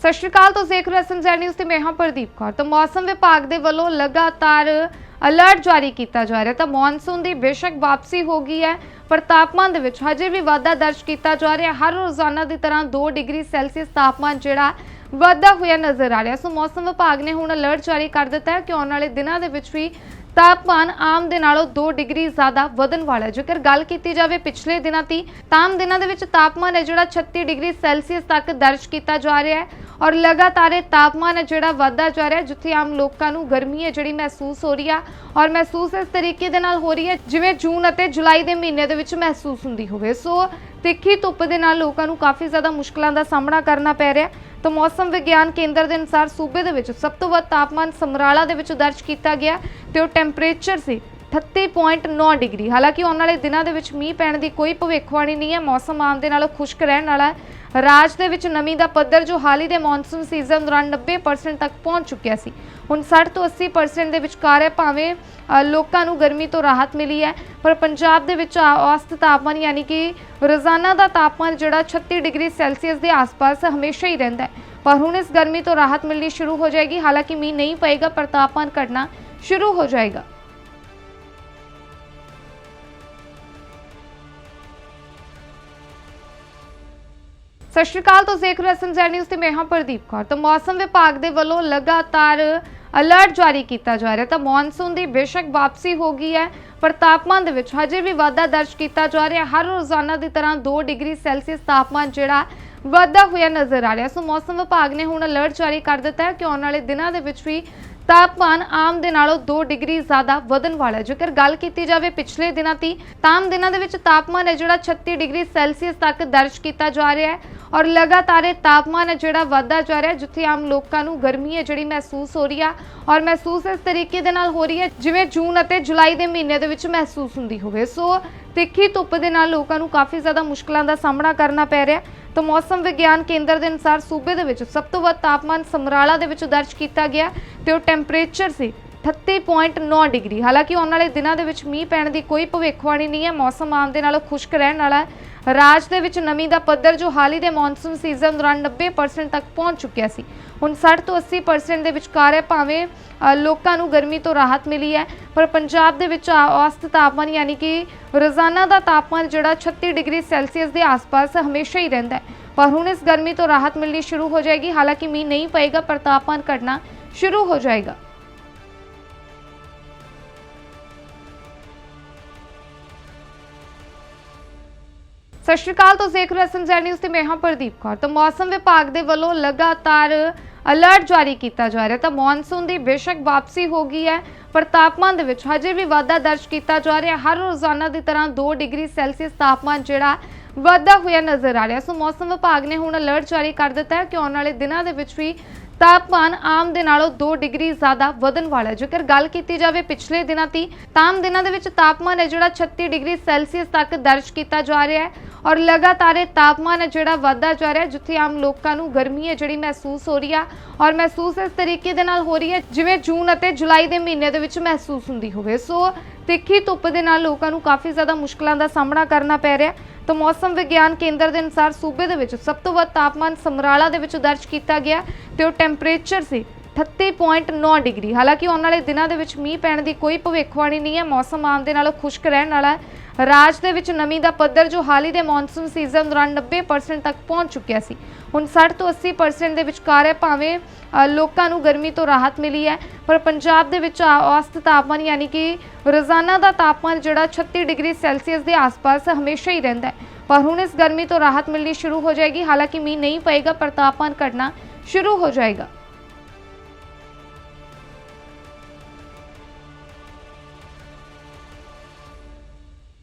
ਸਤਿ ਸ਼੍ਰੀ ਅਕਾਲ, ਤੁਸੀਂ ਦੇਖ ਰਹੇ ਹੋ ਐਸਐਮਜ਼ੈਡ ਨਿਊਜ਼ ਤੇ ਮੈਂ ਹਾਂ ਪ੍ਰਦੀਪ ਕੌਰ। ਤਾਂ ਮੌਸਮ ਵਿਭਾਗ ਦੇ ਵੱਲੋਂ ਲਗਾਤਾਰ ਅਲਰਟ ਜਾਰੀ ਕੀਤਾ ਜਾ ਰਿਹਾ ਤਾਂ ਮੌਨਸੂਨ ਦੀ ਬੇਸ਼ੱਕ ਵਾਪਸੀ ਹੋ ਗਈ ਹੈ, ਪਰ ਤਾਪਮਾਨ ਦੇ ਵਿੱਚ ਹਜੇ ਵੀ ਵਾਧਾ ਦਰਜ ਕੀਤਾ ਜਾ ਰਿਹਾ ਹਰ ਰੋਜ਼ਾਨਾ ਦੀ ਤਰ੍ਹਾਂ 2 ਡਿਗਰੀ ਸੈਲਸੀਅਸ ਤਾਪਮਾਨ ਜਿਹੜਾ ਵਾਧਾ ਹੋਇਆ ਨਜ਼ਰ ਆ ਰਿਹਾ ਸੋ ਮੌਸਮ ਵਿਭਾਗ ਨੇ ਹੁਣ ਅਲਰਟ ਜਾਰੀ ਕਰ ਦਿੱਤਾ ਹੈ ਕਿ ਆਉਣ ਵਾਲੇ ਦਿਨਾਂ ਦੇ ਵਿੱਚ ਵੀ ਤਾਪਮਾਨ ਆਮ ਦੇ ਨਾਲੋਂ 2 ਡਿਗਰੀ ਜ਼ਿਆਦਾ ਵਧਣ ਵਾਲਾ ਹੈ। ਜੇਕਰ ਗੱਲ ਕੀਤੀ ਜਾਵੇ ਪਿਛਲੇ ਦਿਨਾਂ ਦੀ, ਤਾਂ ਆਮ ਦਿਨਾਂ ਦੇ ਵਿੱਚ ਤਾਪਮਾਨ ਹੈ ਜਿਹੜਾ 36 ਡਿਗਰੀ ਸੈਲਸੀਅਸ ਤੱਕ ਦਰਜ ਕੀਤਾ ਜਾ ਰਿਹਾ ਹੈ। ਔਰ ਲਗਾਤਾਰ ਇਹ ਤਾਪਮਾਨ ਹੈ ਜਿਹੜਾ ਵਧਦਾ ਜਾ ਰਿਹਾ ਜਿੱਥੇ ਆਮ ਲੋਕਾਂ ਨੂੰ ਗਰਮੀ ਹੈ ਜਿਹੜੀ ਮਹਿਸੂਸ ਹੋ ਰਹੀ ਆ ਔਰ ਮਹਿਸੂਸ ਇਸ ਤਰੀਕੇ ਦੇ ਨਾਲ ਹੋ ਰਹੀ ਹੈ ਜਿਵੇਂ ਜੂਨ ਅਤੇ ਜੁਲਾਈ ਦੇ ਮਹੀਨੇ ਦੇ ਵਿੱਚ ਮਹਿਸੂਸ ਹੁੰਦੀ ਹੋਵੇ। ਸੋ ਤਿੱਖੀ ਧੁੱਪ ਦੇ ਨਾਲ ਲੋਕਾਂ ਨੂੰ ਕਾਫੀ ਜ਼ਿਆਦਾ ਮੁਸ਼ਕਲਾਂ ਦਾ ਸਾਹਮਣਾ ਕਰਨਾ ਪੈ ਰਿਹਾ ਤਾਂ ਮੌਸਮ ਵਿਗਿਆਨ ਕੇਂਦਰ ਦੇ ਅਨੁਸਾਰ ਸੂਬੇ ਦੇ ਵਿੱਚ ਸਭ ਤੋਂ ਵੱਧ ਤਾਪਮਾਨ ਸਮਰਾਲਾ ਦੇ ਵਿੱਚ ਦਰਜ ਕੀਤਾ ਗਿਆ ਤੇ ਉਹ ਟੈਂਪਰੇਚਰ ਸੀ 38.9 ਡਿਗਰੀ। ਹਾਲਾਂਕਿ ਆਉਣ ਵਾਲੇ ਦਿਨਾਂ ਦੇ ਵਿੱਚ ਮੀਂਹ ਪੈਣ ਦੀ ਕੋਈ ਭਵਿੱਖਬਾਣੀ ਨਹੀਂ ਹੈ। ਮੌਸਮ ਆਮ ਦੇ ਨਾਲੋਂ ਖੁਸ਼ਕ ਰਹਿਣ ਵਾਲਾ ਹੈ। ਰਾਜ ਦੇ ਵਿੱਚ ਨਮੀ ਦਾ ਪੱਧਰ ਜੋ ਹਾਲ ਹੀ ਦੇ ਮੌਨਸੂਨ ਸੀਜ਼ਨ ਦੌਰਾਨ 90% ਤੱਕ ਪਹੁੰਚ ਚੁੱਕਿਆ ਸੀ। ਹੁਣ 60 ਤੋਂ 80% ਦੇ ਵਿਚਕਾਰ ਹੈ। ਭਾਵੇਂ ਅ, ਲੋਕਾਂ ਨੂੰ ਗਰਮੀ ਤੋਂ ਰਾਹਤ ਮਿਲੀ ਹੈ ਪਰ ਪੰਜਾਬ ਦੇ ਵਿੱਚ ਆ- ਔਸਤ ਤਾਪਮਾਨ ਯਾਨੀ ਕਿ ਰੋਜ਼ਾਨਾ ਦਾ ਤਾਪਮਾਨ ਜਿਹੜਾ 36 ਡਿਗਰੀ ਸੈਲਸੀਅਸ ਦੇ ਆਸ-ਪਾਸ ਹਮੇਸ਼ਾ ਹੀ ਰਹਿੰਦਾ ਹੈ। ਪਰ ਹੁਣ ਇਸ ਗਰਮੀ ਤੋਂ ਰਾਹਤ ਮਿਲਣੀ ਸ਼ੁਰੂ ਹੋ ਜਾਏਗੀ। ਹਾਲਾਂਕਿ ਮੀਂਹ ਨਹੀਂ ਪਏਗਾ ਪਰ ਤਾਪਮਾਨ ਘਟਣਾ ਸ਼ੁਰੂ ਹੋ ਜਾਏਗਾ। ਸਤਿ ਸ਼੍ਰੀ ਅਕਾਲ, ਤੁਸੀਂ ਦੇਖ ਰਹੇ ਹੋ ਐਸਐਮਜ਼ੈਡ ਨਿਊਜ਼ ਤੇ ਮੈਂ ਹਾਂ ਪ੍ਰਦੀਪ ਕੌਰ। ਤਾਂ ਮੌਸਮ ਵਿਭਾਗ ਦੇ ਵੱਲੋਂ ਲਗਾਤਾਰ ਅਲਰਟ ਜਾਰੀ ਕੀਤਾ ਜਾ ਰਿਹਾ ਤਾਂ ਮੌਨਸੂਨ ਦੀ ਬੇਸ਼ੱਕ ਵਾਪਸੀ ਹੋ ਗਈ ਹੈ, ਪਰ ਤਾਪਮਾਨ ਦੇ ਵਿੱਚ ਹਜੇ ਵੀ ਵਾਧਾ ਦਰਜ ਕੀਤਾ ਜਾ ਰਿਹਾ ਹਰ ਰੋਜ਼ਾਨਾ ਦੀ ਤਰ੍ਹਾਂ 2 ਡਿਗਰੀ ਸੈਲਸੀਅਸ ਤਾਪਮਾਨ ਜਿਹੜਾ ਵਾਧਾ ਹੋਇਆ ਨਜ਼ਰ ਆ ਰਿਹਾ ਸੋ ਮੌਸਮ ਵਿਭਾਗ ਨੇ ਹੁਣ ਅਲਰਟ ਜਾਰੀ ਕਰ ਦਿੱਤਾ ਹੈ ਕਿ ਆਉਣ ਵਾਲੇ ਦਿਨਾਂ ਦੇ ਵਿੱਚ ਵੀ ਤਾਪਮਾਨ ਆਮ ਦੇ ਨਾਲੋਂ 2 ਡਿਗਰੀ ਜ਼ਿਆਦਾ ਵਧਣ ਵਾਲਾ ਹੈ। ਜੇਕਰ ਗੱਲ ਕੀਤੀ ਜਾਵੇ ਪਿਛਲੇ ਦਿਨਾਂ ਦੀ, ਤਾਂ ਆਮ ਦਿਨਾਂ ਦੇ ਵਿੱਚ ਤਾਪਮਾਨ ਹੈ ਜਿਹੜਾ 36 ਡਿਗਰੀ ਸੈਲਸੀਅਸ ਤੱਕ ਦਰਜ ਕੀਤਾ ਜਾ ਰਿਹਾ ਹੈ। ਔਰ ਲਗਾਤਾਰ ਇਹ ਤਾਪਮਾਨ ਹੈ ਜਿਹੜਾ ਵਧਦਾ ਜਾ ਰਿਹਾ ਜਿੱਥੇ ਆਮ ਲੋਕਾਂ ਨੂੰ ਗਰਮੀ ਹੈ ਜਿਹੜੀ ਮਹਿਸੂਸ ਹੋ ਰਹੀ ਆ। ਔਰ ਮਹਿਸੂਸ ਇਸ ਤਰੀਕੇ ਦੇ ਨਾਲ ਹੋ ਰਹੀ ਹੈ, ਜਿਵੇਂ ਜੂਨ ਅਤੇ ਜੁਲਾਈ ਦੇ ਮਹੀਨੇ ਦੇ ਵਿੱਚ ਮਹਿਸੂਸ ਹੁੰਦੀ ਹੋਵੇ। ਸੋ ਤਿੱਖੀ ਧੁੱਪ ਦੇ ਨਾਲ ਲੋਕਾਂ ਨੂੰ ਕਾਫੀ ਜ਼ਿਆਦਾ ਮੁਸ਼ਕਲਾਂ ਦਾ ਸਾਹਮਣਾ ਕਰਨਾ ਪੈ ਰਿਹਾ ਤਾਂ ਮੌਸਮ ਵਿਗਿਆਨ ਕੇਂਦਰ ਦੇ ਅਨੁਸਾਰ ਸੂਬੇ ਦੇ ਵਿੱਚ ਸਭ ਤੋਂ ਵੱਧ ਤਾਪਮਾਨ ਸਮਰਾਲਾ ਦੇ ਵਿੱਚ ਦਰਜ ਕੀਤਾ ਗਿਆ ਤੇ ਉਹ ਟੈਂਪਰੇਚਰ ਸੀ 38.9 ਡਿਗਰੀ। ਹਾਲਾਂਕਿ ਆਉਣ ਵਾਲੇ ਦਿਨਾਂ ਦੇ ਵਿੱਚ ਮੀਂਹ ਪੈਣ ਦੀ ਕੋਈ ਭਵਿੱਖਬਾਣੀ ਨਹੀਂ ਹੈ। ਮੌਸਮ ਆਮ ਦੇ ਨਾਲੋਂ ਖੁਸ਼ਕ ਰਹਿਣ ਵਾਲਾ ਹੈ। ਰਾਜ ਦੇ ਵਿੱਚ ਨਮੀ ਦਾ ਪੱਧਰ ਜੋ ਹਾਲ ਹੀ ਦੇ ਮੌਨਸੂਨ ਸੀਜ਼ਨ ਦੌਰਾਨ 90% ਤੱਕ ਪਹੁੰਚ ਚੁੱਕਿਆ ਸੀ। ਹੁਣ 60 ਤੋਂ 80% ਦੇ ਵਿਚਕਾਰ ਹੈ। ਭਾਵੇਂ ਲੋਕਾਂ ਨੂੰ ਗਰਮੀ ਤੋਂ ਰਾਹਤ ਮਿਲੀ ਹੈ, ਪਰ ਪੰਜਾਬ ਦੇ ਵਿੱਚ ਆ- ਔਸਤ ਤਾਪਮਾਨ ਯਾਨੀ ਕਿ ਰੋਜ਼ਾਨਾ ਦਾ ਤਾਪਮਾਨ ਜਿਹੜਾ 36 ਡਿਗਰੀ ਸੈਲਸੀਅਸ ਦੇ ਆਸ-ਪਾਸ ਹਮੇਸ਼ਾ ਹੀ ਰਹਿੰਦਾ ਹੈ। ਪਰ ਹੁਣ ਇਸ ਗਰਮੀ ਤੋਂ ਰਾਹਤ ਮਿਲਣੀ ਸ਼ੁਰੂ ਹੋ ਜਾਏਗੀ। ਹਾਲਾਂਕਿ ਮੀਂਹ ਨਹੀਂ ਪਏਗਾ, ਪਰ ਤਾਪਮਾਨ ਘਟਣਾ ਸ਼ੁਰੂ ਹੋ ਜਾਏਗਾ। ਸਤਿ ਸ਼੍ਰੀ ਅਕਾਲ, ਤੁਸੀਂ ਦੇਖ ਰਹੇ ਹੋ ਐਸਐਮਜ਼ੈਡ ਨਿਊਜ਼ ਤੇ ਮੈਂ ਹਾਂ ਪ੍ਰਦੀਪ ਕੌਰ। ਤਾਂ ਮੌਸਮ ਵਿਭਾਗ ਦੇ ਵੱਲੋਂ ਲਗਾਤਾਰ ਅਲਰਟ ਜਾਰੀ ਕੀਤਾ ਜਾ ਰਿਹਾ ਤਾਂ ਮੌਨਸੂਨ ਦੀ ਬੇਸ਼ੱਕ ਵਾਪਸੀ ਹੋ ਗਈ ਹੈ, ਪਰ ਤਾਪਮਾਨ ਦੇ ਵਿੱਚ ਹਜੇ ਵੀ ਵਾਧਾ ਦਰਜ ਕੀਤਾ ਜਾ ਰਿਹਾ ਹਰ ਰੋਜ਼ਾਨਾ ਦੀ ਤਰ੍ਹਾਂ 2 ਡਿਗਰੀ ਸੈਲਸੀਅਸ ਤਾਪਮਾਨ ਜਿਹੜਾ ਵਾਧਾ ਹੋਇਆ ਨਜ਼ਰ ਆ ਰਿਹਾ ਸੋ ਮੌਸਮ ਵਿਭਾਗ ਨੇ ਹੁਣ ਅਲਰਟ ਜਾਰੀ ਕਰ ਦਿੱਤਾ ਹੈ ਕਿ ਆਉਣ ਵਾਲੇ ਦਿਨਾਂ ਦੇ ਵਿੱਚ ਵੀ ਤਾਪਮਾਨ ਆਮ ਦੇ ਨਾਲੋਂ 2 ਡਿਗਰੀ ਜ਼ਿਆਦਾ ਵਧਣ ਵਾਲਾ ਜੇਕਰ ਗੱਲ ਕੀਤੀ ਜਾਵੇ ਪਿਛਲੇ ਦਿਨਾਂ ਦੀ, ਤਾਂ ਆਮ ਦਿਨਾਂ ਦੇ ਵਿੱਚ ਤਾਪਮਾਨ ਹੈ ਜਿਹੜਾ 36 ਡਿਗਰੀ ਸੈਲਸੀਅਸ ਤੱਕ ਦਰਜ ਕੀਤਾ ਜਾ ਰਿਹਾ ਹੈ ਔਰ ਲਗਾਤਾਰ ਇਹ ਤਾਪਮਾਨ ਹੈ ਜਿਹੜਾ ਵਧਦਾ ਜਾ ਰਿਹਾ ਜਿੱਥੇ ਆਮ ਲੋਕਾਂ ਨੂੰ ਗਰਮੀ ਹੈ ਜਿਹੜੀ ਮਹਿਸੂਸ ਹੋ ਰਹੀ ਆ ਔਰ ਮਹਿਸੂਸ ਇਸ ਤਰੀਕੇ ਦੇ ਨਾਲ ਹੋ ਰਹੀ ਹੈ ਜਿਵੇਂ ਜੂਨ ਅਤੇ ਜੁਲਾਈ ਦੇ ਮਹੀਨੇ ਦੇ ਵਿੱਚ ਮਹਿਸੂਸ ਹੁੰਦੀ ਹੋਵੇ। ਸੋ ਤਿੱਖੀ ਧੁੱਪ ਦੇ ਨਾਲ ਲੋਕਾਂ ਨੂੰ ਕਾਫੀ ਜ਼ਿਆਦਾ ਮੁਸ਼ਕਲਾਂ ਦਾ ਸਾਹਮਣਾ ਕਰਨਾ ਪੈ ਰਿਹਾ ਤਾਂ ਮੌਸਮ ਵਿਗਿਆਨ ਕੇਂਦਰ ਦੇ ਅਨੁਸਾਰ ਸੂਬੇ ਦੇ ਵਿੱਚ ਸਭ ਤੋਂ ਵੱਧ ਤਾਪਮਾਨ ਸਮਰਾਲਾ ਦੇ ਵਿੱਚ ਦਰਜ ਕੀਤਾ ਗਿਆ ਤੇ ਉਹ ਟੈਂਪਰੇਚਰ ਸੀ 38.9 ਡਿਗਰੀ। ਹਾਲਾਂਕਿ ਆਉਣ ਵਾਲੇ ਦਿਨਾਂ ਦੇ ਵਿੱਚ ਮੀਂਹ ਪੈਣ ਦੀ ਕੋਈ ਭਵਿੱਖਬਾਣੀ ਨਹੀਂ ਹੈ। ਮੌਸਮ ਆਮ ਦੇ ਨਾਲੋਂ ਖੁਸ਼ਕ ਰਹਿਣ ਵਾਲਾ ਹੈ। ਰਾਜ ਦੇ ਵਿੱਚ ਨਮੀ ਦਾ ਪੱਧਰ ਜੋ ਹਾਲ ਹੀ ਦੇ ਮੌਨਸੂਨ ਸੀਜ਼ਨ ਦੌਰਾਨ 90% ਤੱਕ ਪਹੁੰਚ ਚੁੱਕਿਆ ਸੀ। ਹੁਣ 60 ਤੋਂ 80% ਦੇ ਵਿਚਕਾਰ ਹੈ। ਭਾਵੇਂ ਲੋਕਾਂ ਨੂੰ ਗਰਮੀ ਤੋਂ ਰਾਹਤ ਮਿਲੀ ਹੈ, ਪਰ ਪੰਜਾਬ ਦੇ ਵਿੱਚ ਆ- ਔਸਤ ਤਾਪਮਾਨ ਯਾਨੀ ਕਿ ਰੋਜ਼ਾਨਾ ਦਾ ਤਾਪਮਾਨ ਜਿਹੜਾ 36 ਡਿਗਰੀ ਸੈਲਸੀਅਸ ਦੇ ਆਸ-ਪਾਸ ਹਮੇਸ਼ਾ ਹੀ ਰਹਿੰਦਾ ਹੈ। ਪਰ ਹੁਣ ਇਸ ਗਰਮੀ ਤੋਂ ਰਾਹਤ ਮਿਲਣੀ ਸ਼ੁਰੂ ਹੋ ਜਾਏਗੀ। ਹਾਲਾਂਕਿ ਮੀਂਹ ਨਹੀਂ ਪਏਗਾ, ਪਰ ਤਾਪਮਾਨ ਘਟਣਾ ਸ਼ੁਰੂ ਹੋ ਜਾਏਗਾ।